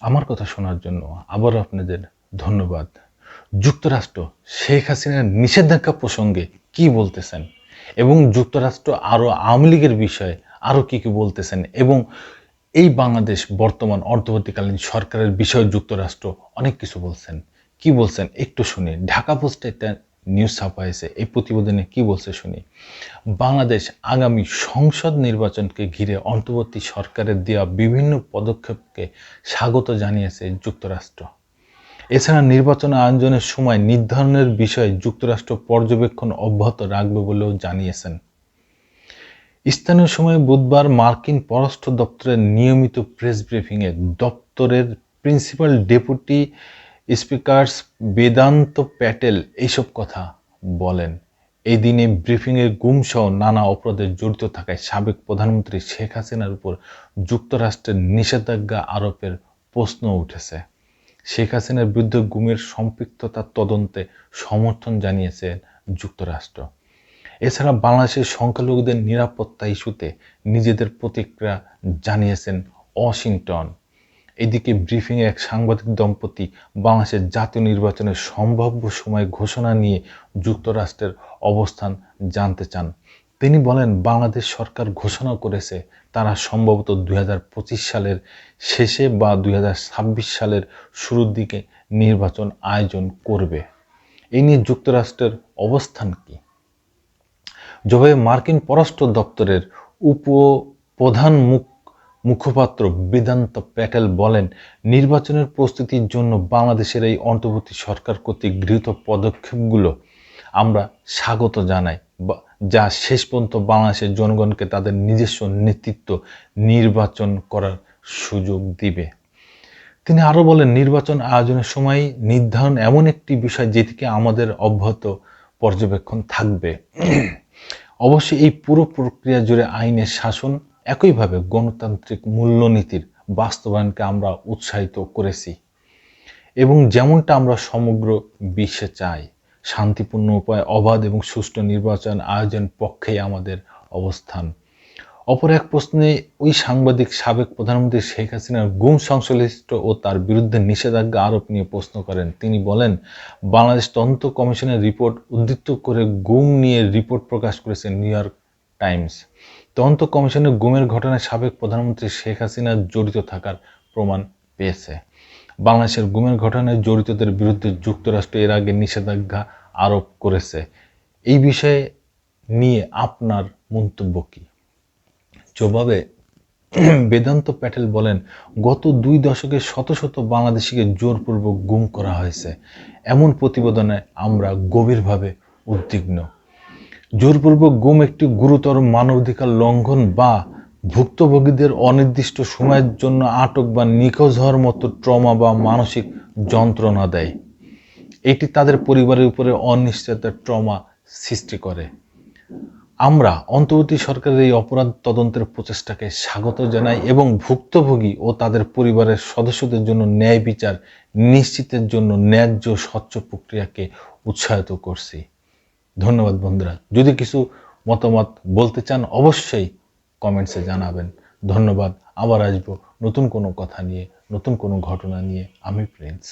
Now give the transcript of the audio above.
আমার কথা শোনার জন্য আবারও আপনাদের ধন্যবাদ। যুক্তরাষ্ট্র শেখ হাসিনার নিষেধাজ্ঞা প্রসঙ্গে কি বলতেছেন? এবং যুক্তরাষ্ট্র আরও আওয়ামী লীগের বিষয়ে আরও কি কি বলতেছেন? এবং এই বাংলাদেশ বর্তমান অন্তর্বর্তীকালীন সরকারের বিষয়ে যুক্তরাষ্ট্র অনেক কিছু বলছেন। কি বলছেন? একটু শুনি। ঢাকা পোস্টে নিউজ ছাপা হয়েছে এই প্রতিবেদনে কি বলছে শুনি। বাংলাদেশ আগামী সংসদ নির্বাচনকে ঘিরে অন্তর্বর্তী সরকারের দেওয়া বিভিন্ন পদক্ষেপকে স্বাগত জানিয়েছে যুক্তরাষ্ট্র। এছাড়া নির্বাচন আয়োজনের সময় নির্ধারণের বিষয়ে যুক্তরাষ্ট্র পর্যবেক্ষণ অব্যাহত রাখবে বলেও জানিয়েছেন। স্থানীয় সময়ে বুধবার মার্কিন পররাষ্ট্র দপ্তরের নিয়মিত প্রেস ব্রিফিংয়ে দপ্তরের principal deputy speakers Vedant Patel এইসব কথা বলেন। এই দিনে ব্রিফিংয়ে গুমসহ নানা অপরাধে জড়িত থাকায় সাবেক প্রধানমন্ত্রী শেখ হাসিনার উপর যুক্তরাষ্ট্রের নিষেধাজ্ঞা আরোপের প্রশ্ন উঠেছে। শেখ হাসিনার বিরুদ্ধে গুমের সম্পৃক্ততার তদন্তে সমর্থন জানিয়েছে যুক্তরাষ্ট্র। এছাড়া বাংলাদেশের সংখ্যালঘুদের নিরাপত্তা ইস্যুতে নিজেদের প্রতিক্রিয়া জানিয়েছেন ওয়াশিংটন। এদিকে ব্রিফিংয়ে এক সাংবাদিক দম্পতি বাংলাদেশের জাতীয় নির্বাচনের সম্ভাব্য সময় ঘোষণা নিয়ে যুক্তরাষ্ট্রের অবস্থান জানতে চান। তিনি বলেন, বাংলাদেশ সরকার ঘোষণা করেছে তারা সম্ভবত দুই হাজার পঁচিশ সালের শেষে বা দুই হাজার ছাব্বিশ সালের শুরুর দিকে নির্বাচন আয়োজন করবে। এই নিয়ে যুক্তরাষ্ট্রের অবস্থান কী? জবাবে মার্কিন পররাষ্ট্র দপ্তরের উপপ্রধান মুখ মুখপাত্র বেদান্ত প্যাটেল বলেন, নির্বাচনের প্রস্তুতির জন্য বাংলাদেশের এই অন্তর্বর্তী সরকার কর্তৃক গৃহীত পদক্ষেপগুলো আমরা স্বাগত জানাই যা শেষ পর্যন্ত বাংলাদেশের জনগণকে তাদের নিজস্ব নেতৃত্ব নির্বাচন করার সুযোগ দিবে। তিনি আরও বলেন, নির্বাচন আয়োজনের সময় নির্ধারণ এমন একটি বিষয় যেটিকে আমাদের অব্যাহত পর্যবেক্ষণ থাকবে। অবশ্যই এই পুরো প্রক্রিয়া জুড়ে আইনের শাসন একইভাবে গণতান্ত্রিক মূল্যনীতির বাস্তবায়নকে আমরা উৎসাহিত করেছি। এবং যেমনটা আমরা সমগ্র বিশ্বে চাই, শান্তিপূর্ণ উপায়ে অবাধ এবং সুষ্ঠু নির্বাচন আয়োজন পক্ষেই আমাদের অবস্থান। অপর এক প্রশ্নে, ওই সাংবাদিক সাবেক প্রধানমন্ত্রী শেখ হাসিনার গুম সংশ্লিষ্ট ও তার বিরুদ্ধে নিষেধাজ্ঞা আরোপ নিয়ে প্রশ্ন করেন। তিনি বলেন, বাংলাদেশ তদন্ত কমিশনের রিপোর্ট উদ্ধৃত করে গুম নিয়ে রিপোর্ট প্রকাশ করেছে নিউ ইয়র্ক টাইমস। তদন্ত কমিশনের গুমের ঘটনায় সাবেক প্রধানমন্ত্রী শেখ হাসিনা জড়িত থাকার প্রমাণ পেয়েছে। বাংলাদেশের গুমের ঘটনায় জড়িতদের বিরুদ্ধে যুক্তরাষ্ট্র এর আগে নিষেধাজ্ঞা আরোপ করেছে। এই বিষয়ে নিয়ে আপনার মন্তব্য কী? জবাবে বেদান্ত প্যাটেল বলেন, গত দুই দশকে শত শত বাংলাদেশিকে জোরপূর্বক গুম করা হয়েছে। এমন প্রতিবেদনে আমরা গভীরভাবে উদ্বিগ্ন। জোরপূর্বক গুম একটি গুরুতর মানবাধিকার লঙ্ঘন বা ভুক্তভোগীদের অনির্দিষ্ট সময়ের জন্য আটক বা নিখোঁজ হওয়ার মতো ট্রমা বা মানসিক যন্ত্রণা দেয়। এটি তাদের পরিবারের উপরে অনিশ্চয়তার ট্রমা সৃষ্টি করে। আমরা অন্তর্বর্তী সরকারের এই অপরাধ তদন্তের প্রচেষ্টাকে স্বাগত জানাই এবং ভুক্তভোগী ও তাদের পরিবারের সদস্যদের জন্য ন্যায় বিচার নিশ্চিতের জন্য ন্যায্য স্বচ্ছ প্রক্রিয়াকে উৎসাহিত করছি। ধন্যবাদ বন্ধুরা। যদি কিছু মতামত বলতে চান, অবশ্যই কমেন্টসে জানাবেন। ধন্যবাদ। আবার আসব নতুন কোনো কথা নিয়ে, নতুন কোনো ঘটনা নিয়ে। আমি প্রিন্স।